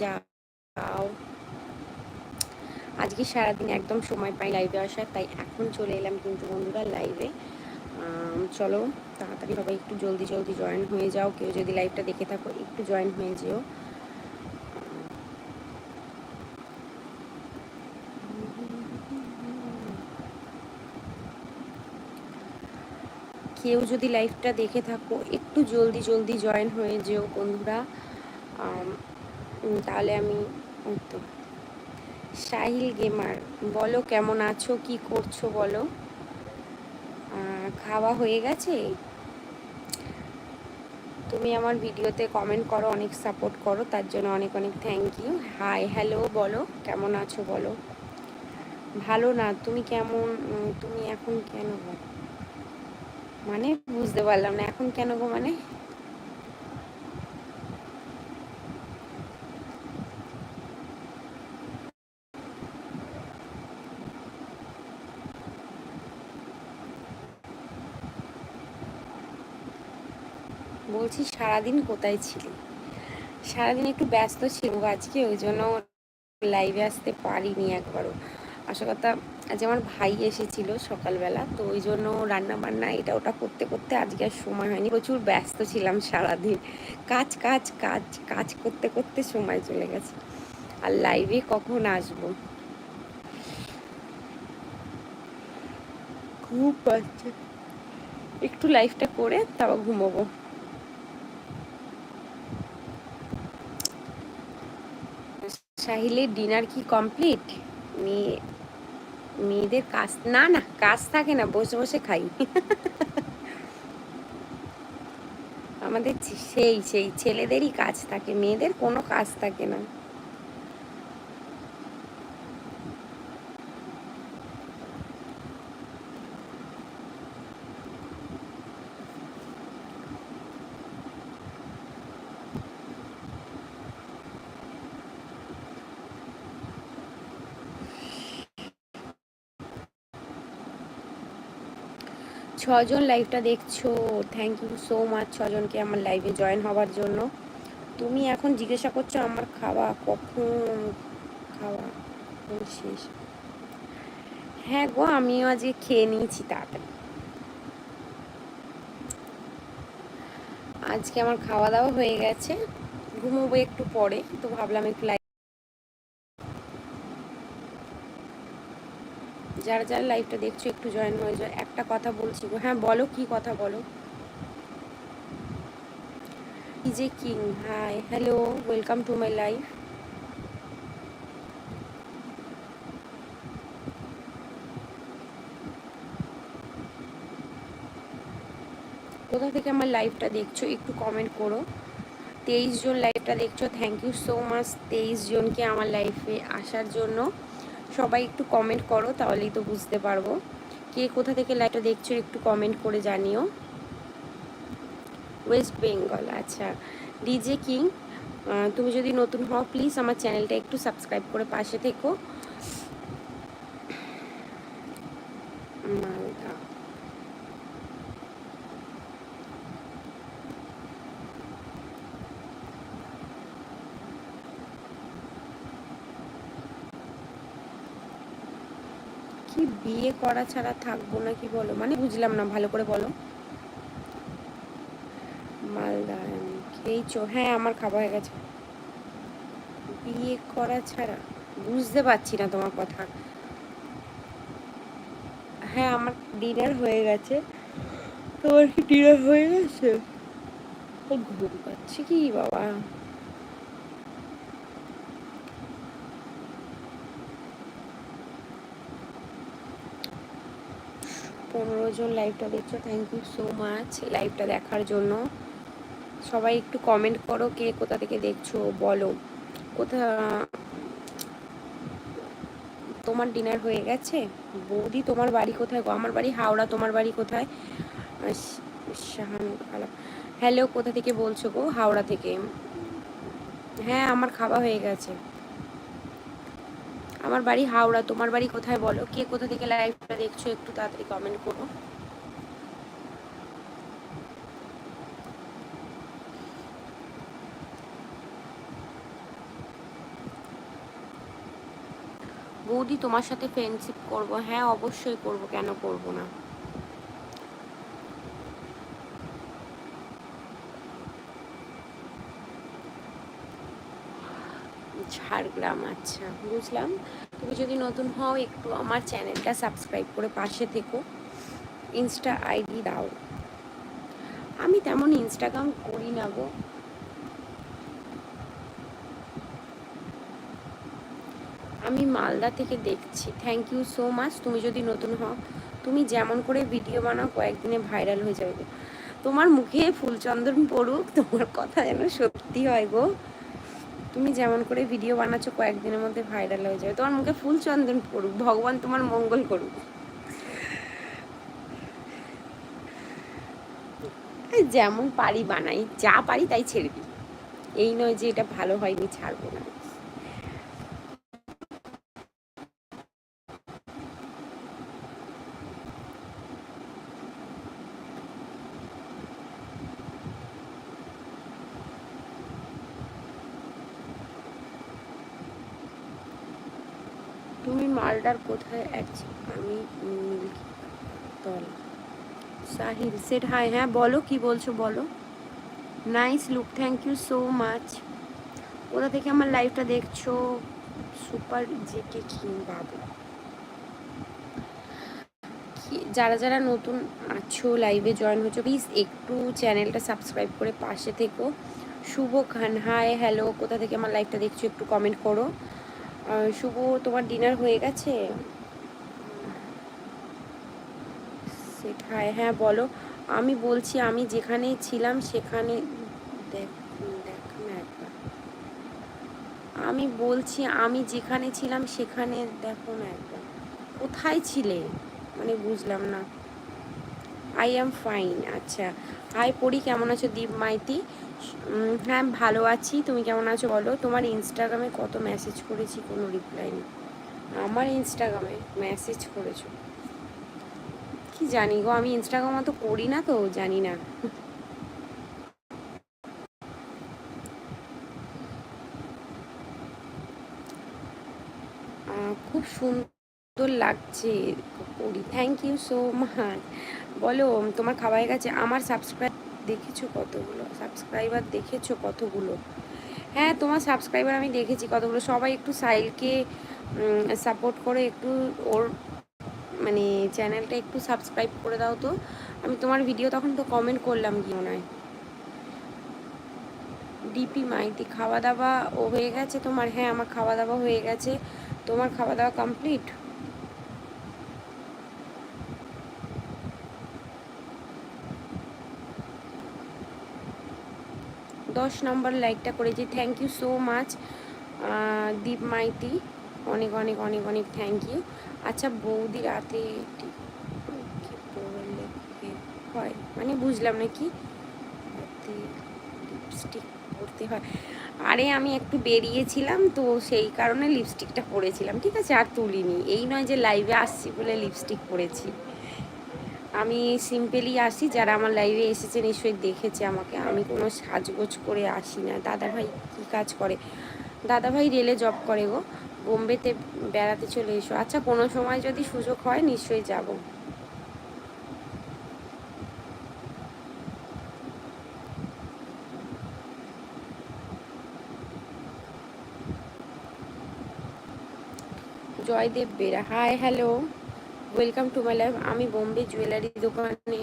যাও। আজকে সারাদিন একদম সময় পাই লাইভে আসার, তাই এখন চলে এলাম কিন্তু বন্ধুরা লাইভে চলো তাড়াতাড়ি সবাই একটু জলদি জলদি জয়েন হয়ে যাও। কেউ যদি লাইভটা দেখে থাকো, একটু জয়েন হয়ে যেও। কেউ যদি লাইভটা দেখে থাকো, একটু জলদি জলদি জয়েন হয়ে যেও বন্ধুরা। তাহলে আমি তো সাহিল গেমার। বলো কেমন আছো, কি করছ বলো? খাওয়া হয়ে গেছে? তুমি আমার ভিডিওতে কমেন্ট করো, অনেক সাপোর্ট করো, তার জন্য অনেক অনেক থ্যাংক ইউ হাই হ্যালো বলো, কেমন আছো বলো? ভালো না, তুমি কেমন তুমি এখন কেন মানে বুঝতে পারলাম না, এখন কেন গো মানে বলছি, সারাদিন কোথায় ছিলি? সারাদিন একটু ব্যস্ত ছিল আজকে, ওই জন্য লাইভে আসতে পারিনি একবারও। আসল কথা, আজ আমার ভাই এসেছিল সকালবেলা, তো ওই জন্য রান্না বান্না এটা ওটা করতে করতে আজকে আর সময় হয়নি। প্রচুর ব্যস্ত ছিলাম সারাদিন। কাজ কাজ কাজ কাজ করতে করতে সময় চলে গেছে। আর লাইভে কখন আসব? খুব একটু লাইফটা করে তারপর ঘুমোবো। সাহিলের ডিনার কি কমপ্লিট? মেয়ে মেয়েদের কাজ, না না, কাজ থাকে না, বসে বসে খাই। আমাদের সেই সেই ছেলেদেরই কাজ থাকে, মেয়েদের কোনো কাজ থাকে না। ছজন লাইভটা দেখছ থ্যাংক ইউ সো মাচ ছজনকে আমার লাইভে জয়েন হওয়ার জন্য। তুমি এখন জিজ্ঞাসা করছ আমার খাওয়া কখন? খাওয়া শেষ? হ্যাঁ গো, আমিও আজকে খেয়ে নিয়েছি তাড়াতাড়ি। আজকে আমার খাওয়া দাওয়া হয়ে গেছে, ঘুমোবো একটু পরে, তো ভাবলাম একটু যারা যারা লাইভটা দেখছ, একটু জয়েন হয়ে যাও। একটা কথা বলছি গো। হ্যাঁ বলো, কি কথা বলো? ইজে king hi hello welcome to my life কোথা থেকে আমার লাইভটা দেখছ, একটু কমেন্ট করো। তেইশ জন লাইভটা দেখছ থ্যাংক ইউ সো মাচ তেইশ জনকে আমার লাইফে আসার জন্য। সবাই একটু কমেন্ট করো, তাহলেই তো বুঝতে পারব। কে কোথা থেকে লাইভটা দেখছ একটু কমেন্ট করে জানিও। ওয়েস্ট বেঙ্গল আচ্ছা। ডিজে কিং তুমি যদি নতুন হও প্লিজ আমার চ্যানেলটা একটু সাবস্ক্রাইব করে পাশে থেকো মালদা কি বিয়ে করা ছাড়া থাকব না কি বলো? মানে বুঝলাম না, ভালো করে বলো। মালদা খেয়েছো হ্যাঁ আমার খাবার হয়ে গেছে। বিয়ে করা ছাড়া? বুঝতে পারছি না তোমার কথা। হ্যাঁ আমার ডিনার হয়ে গেছে। তোমার কি ডিনার হয়ে গেছে? ঘুম পাচ্ছে কি বাবা? পনেরো জন লাইভটা দেখছ থ্যাংক ইউ সো মাচ লাইভটা দেখার জন্য। সবাই একটু কমেন্ট করো কে কোথা থেকে দেখছ, বলো। কোথা, তোমার ডিনার হয়ে গেছে? বৌদি তোমার বাড়ি কোথায় গো? আমার বাড়ি হাওড়া, তোমার বাড়ি কোথায়? আলাপ। হ্যালো কোথা থেকে বলছো গো? হাওড়া থেকে। হ্যাঁ আমার খাওয়া হয়ে গেছে। আমার বাড়ি হাওড়া, তোমার বাড়ি কোথায় বলো? কে কোথা থেকে লাইভটা দেখছ? একটু তাড়াতাড়ি কমেন্ট করো। বৌদি, তোমার সাথে ফ্রেন্ডশিপ করব? হ্যাঁ অবশ্যই করব। কেন করব না? ঝাড়গ্রাম আচ্ছা বুঝলাম। তুমি যদি নতুন হও, একটু আমার চ্যানেলটা সাবস্ক্রাইব করে পাশে থেকো। ইনস্টা আইডি দাও। আমি তেমন ইনস্টাগ্রাম করি না গো। আমি মালদা থেকে দেখছি। থ্যাংক ইউ সো মাচ তুমি যদি নতুন হও, তুমি যেমন করে ভিডিও বানাও, কয়েকদিনে ভাইরাল হয়ে যাবে। তোমার মুখে ফুলচন্দন পড়ুক, তোমার কথা যেন সত্যি হয় গো। তুমি যেমন করে ভিডিও বানাচ্ছ, কয়েকদিনের মধ্যে ভাইরাল হয়ে যাবে। তোমার মুখে ফুল চন্দন পড়ুক, ভগবান তোমার মঙ্গল করুক। যেমন পারি বানাই, যা পারি তাই ছেড়ে দিই। এই নয় যে এটা ভালো হয়নি, ছাড়বো না। তুমি কোথায়? আছি আমি তল। সাহিল সেট হাই হ্যাঁ বলো কি বলছো, বলো। Nice look thank you so much কোথা থেকে আমার লাইফটা দেখছ। সুপার জেকে কিং বাবু। যারা যারা নতুন আছো লাইভে জয়েন হচ্ছে প্লিজ একটু চ্যানেলটা সাবস্ক্রাইব করে পাশে থেকো। শুভ খান হাই হ্যালো কোথা থেকে আমার লাইভটা দেখছ একটু কমেন্ট করো। শুভ তোমার ডিনার হয়ে গেছে? সেটাই হ্যাঁ বলো। আমি বলছি, আমি যেখানে ছিলাম সেখানে, দেখ আমি বলছি, আমি যেখানে ছিলাম সেখানে, দেখো না একবার। কোথায় ছিলে? মানে বুঝলাম না। আই এম ফাইন আচ্ছা। হাই পড়ি কেমন আছো? দীপ, মাইতি। হ্যাঁ ভালো আছি। তুমি কেমন আছো বলো? তোমার ইনস্টাগ্রামে কত মেসেজ করেছি কোনো রিপ্লাই নেই। আমার ইনস্টাগ্রামে মেসেজ করেছ। কি জানি গো, আমি ইনস্টাগ্রাম অত করি না তো, জানি না। খুব সুন্দর লাগছে করি। থ্যাংক ইউ সো মাচ বলো, তোমার হয়ে গেছে আমার সাবস্ক্রাইব দেখেছ কতগুলো? সাবস্ক্রাইবার দেখেছ কতগুলো? হ্যাঁ তোমার সাবস্ক্রাইবার আমি দেখেছি কতগুলো। সবাই একটু সাইলকে সাপোর্ট করে একটু ওর মানে চ্যানেলটা একটু সাবস্ক্রাইব করে দাও তো। আমি তোমার ভিডিও তখন তো কমেন্ট করলাম কি মনে হয়। ডিপি মাইতি খাওয়া দাওয়া ও হয়ে গেছে তোমার? হ্যাঁ আমার খাওয়া দাওয়া হয়ে গেছে। তোমার খাওয়া দাওয়া কমপ্লিট দশ নম্বর লাইকটা করেছি। Thank you so much Deep Maity. অনেক অনেক অনেক অনেক থ্যাংক ইউ আচ্ছা বৌদি রাতে হয় মানে বুঝলাম না কি? লিপস্টিক পরতে হয়। আরে, আমি একটু বেরিয়েছিলাম, তো সেই কারণে লিপস্টিকটা পরেছিলাম, ঠিক আছে? আর তুলিনি। এই নয় যে লাইভে আসছি বলে লিপস্টিক পরেছি। আমি সিম্পলি আসি, যারা আমার লাইভে এসেছে নিশ্চয়ই দেখেছে আমাকে। আমি কোনো সাজগোজ করে আসি না। দাদাভাই কী কাজ করে? দাদাভাই রেলে জব করে গো। বোম্বেতে বেড়াতে চলে এসো। আচ্ছা কোনো সময় যদি সুযোগ হয়, নিশ্চয়ই যাব। Joydev Bera hi hello welcome to my life আমি বোম্বে জুয়েলারি দোকানে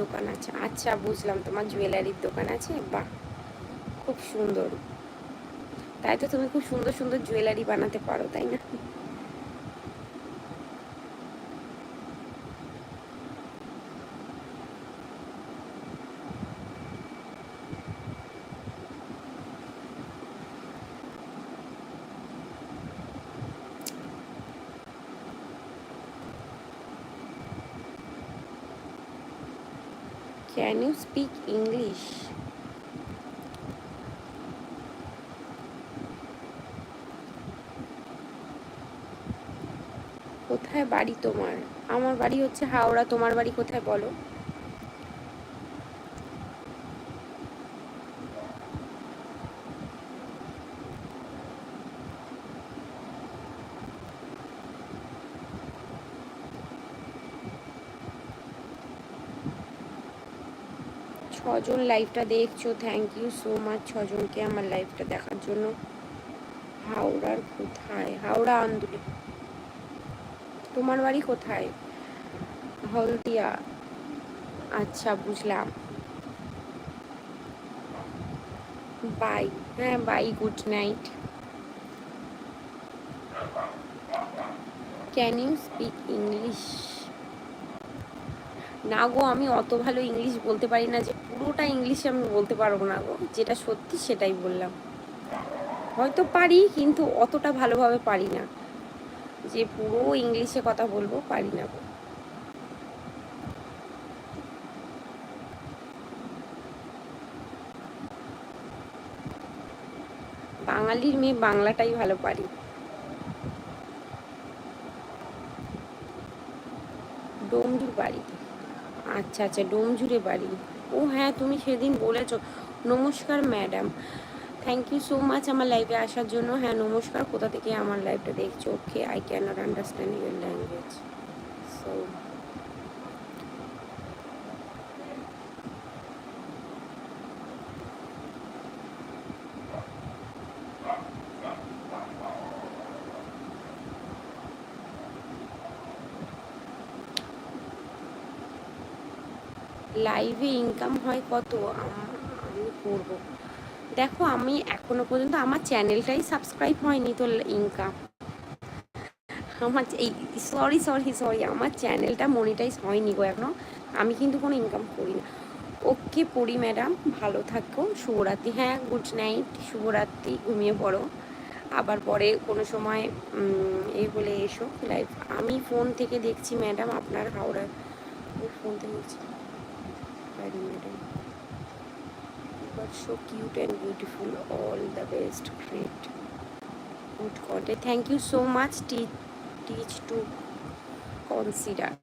দোকান আছে। আচ্ছা বুঝলাম। তোমার জুয়েলারির দোকান আছে? বাহ, খুব সুন্দর। তাই তো তুমি খুব সুন্দর সুন্দর জুয়েলারি বানাতে পারো, তাই না? Can you speak English? কোথায় বাড়ি তোমার আমার বাড়ি হচ্ছে হাওড়া, তোমার বাড়ি কোথায় বলো ছজন লাইভটা দেখছ থ্যাংক ইউ সো মাচ ছজনকে আমার লাইভটা দেখার জন্য। হাওড়ার কোথায়? হাওড়া আন্দুলে তোমার বাড়ি কোথায়? হলদিয়া। আচ্ছা বুঝলাম। বাই হ্যাঁ bye good night can you speak English না গো, আমি অত ভালো ইংলিশ বলতে পারি না যে, পুরোটা ইংলিশে আমি বলতে পারব না গো। যেটা সত্যি সেটাই বললাম। হয়তো পারি, কিন্তু অতটা ভালোভাবে পারি না। যে পুরো ইংলিশে কথা বলব, পারি না গো। বাঙালির মেয়ে বাংলাটাই ভালো পারি। ডোমজুর বাড়ি আচ্ছা আচ্ছা ডোমঝুরে বাড়ি। ও হ্যাঁ তুমি সেদিন বলেছ। নমস্কার, madam. Thank you so much আমার লাইফে আসার জন্য। হ্যাঁ নমস্কার। কোথা থেকে আমার লাইফটা দেখছ? Okay I can not understand your language so লাইভে ইনকাম হয় কত? আমি করব। দেখো, আমি এখনও পর্যন্ত আমার চ্যানেলটাই সাবস্ক্রাইব হয়নি তো ইনকাম আমার এই সরি সরি সরি আমার চ্যানেলটা মনিটাইজ হয়নি গো এখনও। আমি কিন্তু কোনো ইনকাম করি না। ওকে পড়ি ম্যাডাম ভালো থাকো। শুভরাত্রি। হ্যাঁ গুড নাইট শুভরাত্রি। ঘুমিয়ে পড়ো। আবার পরে কোনো সময় এই বলে এসো লাইভ আমি ফোন থেকে দেখছি ম্যাডাম আপনার হাওড়ার ফোন থেকে দেখছি। You are so cute and beautiful. All the best. Great. Good content. Thank you so much. Teach, teach to consider.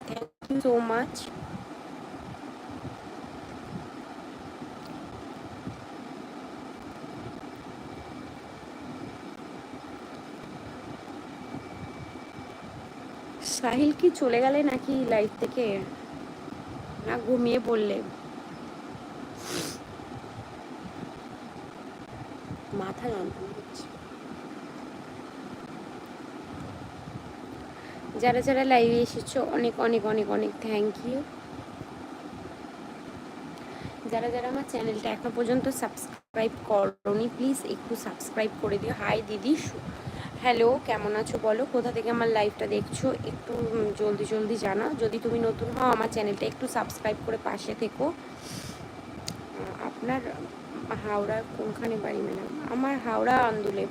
Thank you so much. Sahil কি চলে গেলে নাকি লাইফ থেকে ঘুমিয়ে পড়লে। মাথা যন্ত্রণা হচ্ছে যারা যারা লাইভে এসেছ, অনেক অনেক অনেক অনেক থ্যাংক ইউ যারা যারা আমার চ্যানেলটা এখনও পর্যন্ত সাবস্ক্রাইব করনি প্লিজ একটু সাবস্ক্রাইব করে দিও। হাই দিদি হ্যালো, কেমন আছো বলো? কোথা থেকে আমার লাইভটা দেখছ? একটু জলদি জলদি জানা যদি তুমি নতুন হও, আমার চ্যানেলটা একটু সাবস্ক্রাইব করে পাশে থেকো। আপনার হাওড়া কোনখানে বাড়ি ম্যাডাম আমার হাওড়া আন্দুলে।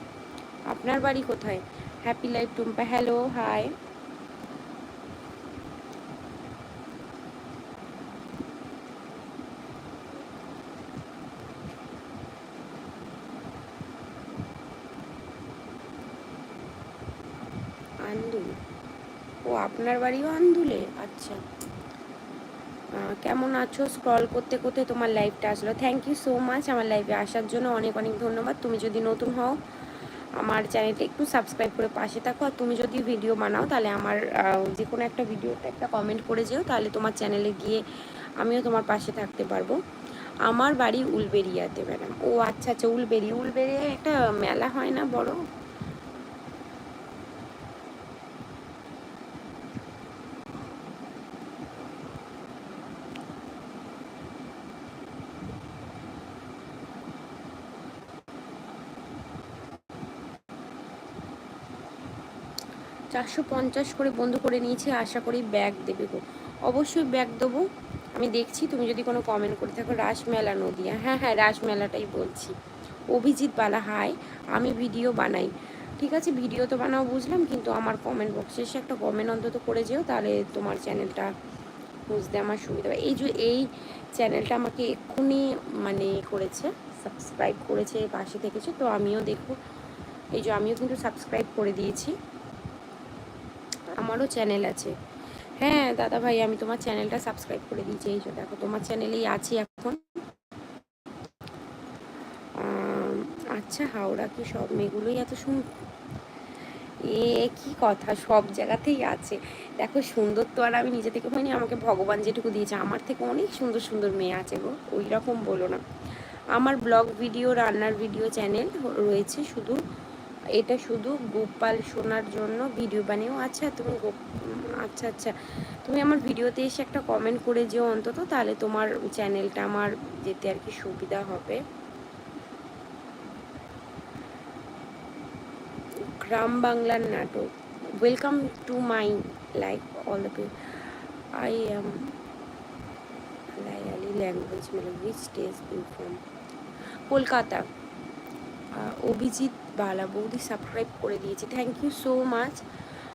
আপনার বাড়ি কোথায়? Happy life Tumpa. Hello hi Andul ও আপনার বাড়িও আন্দুলে আচ্ছা। কেমন আছো? স্ক্রল করতে করতে তোমার লাইভটা আসলো। থ্যাংক ইউ সো মাচ আমার লাইভে আসার জন্য অনেক অনেক ধন্যবাদ। তুমি যদি নতুন হও, আমার চ্যানেলটা একটু সাবস্ক্রাইব করে পাশে থাকো। আর তুমি যদি ভিডিও বানাও, তাহলে আমার যে কোনো একটা ভিডিওতে একটা কমেন্ট করে যেও, তাহলে তোমার চ্যানেলে গিয়ে আমিও তোমার পাশে থাকতে পারব। আমার বাড়ি উলবেরিয়াতে ম্যাডাম ও আচ্ছা আচ্ছা উলবেরি। উলবেরিয়ায় একটা মেলা হয় না বড়? চারশো পঞ্চাশ করে বন্ধ করে নিয়েছি, আশা করি ব্যাগ দেবে গো। অবশ্যই ব্যাগ দেবো। আমি দেখছি, তুমি যদি কোনো কমেন্ট করে থাকো, রাসমেলা নদিয়া। হ্যাঁ হ্যাঁ রাসমেলাটাই বলছি। অভিজিৎ বালা, হাই, আমি ভিডিও বানাই। ঠিক আছে, ভিডিও তো বানাও, বুঝলাম, কিন্তু আমার কমেন্ট বক্সে এসে একটা কমেন্ট অন্তত করে যেও, তাহলে তোমার চ্যানেলটা বুঝতে আমার সুবিধা হবে। এই যে, এই চ্যানেলটা আমাকে এক্ষুনি মানে করেছে সাবস্ক্রাইব করেছে, পাশে থেকেছে, তো আমিও দেখব। এই যে, আমিও কিন্তু সাবস্ক্রাইব করে দিয়েছি। আমারও চ্যানেল আছে। হ্যাঁ দাদা ভাই আমি তোমার চ্যানেলটা সাবস্ক্রাইব করে দিয়েছি। এই দেখো, তোমার চ্যানেলেই আছি এখন। আচ্ছা হাওড়া কি সব মেয়েগুলোই এত শুন এ, কি কথা, সব জায়গাতেই আছে। দেখো, সুন্দর তো আর আমি নিজে থেকে হয়নি আমাকে ভগবান যেটুকু দিয়েছে, আমার থেকে অনেক সুন্দর সুন্দর মেয়ে আছে গো ওই রকম বলো না। আমার ব্লগ ভিডিও রান্নার ভিডিও চ্যানেল রয়েছে শুধু এটা শুধু গোপাল শোনার জন্য ভিডিও বানিয়েও। আচ্ছা তুমি আচ্ছা আচ্ছা। তুমি আমার ভিডিওতে এসে একটা কমেন্ট করে যেও অন্তত, তাহলে তোমার চ্যানেলটা আমার যেতে আর কি সুবিধা হবে। গ্রাম বাংলার নাটক। Welcome to my life all the people I am Malayali language মানে which stage in from Kolkata Abhijit Bala বৌদি সাবস্ক্রাইব করে দিয়েছে। Thank you so much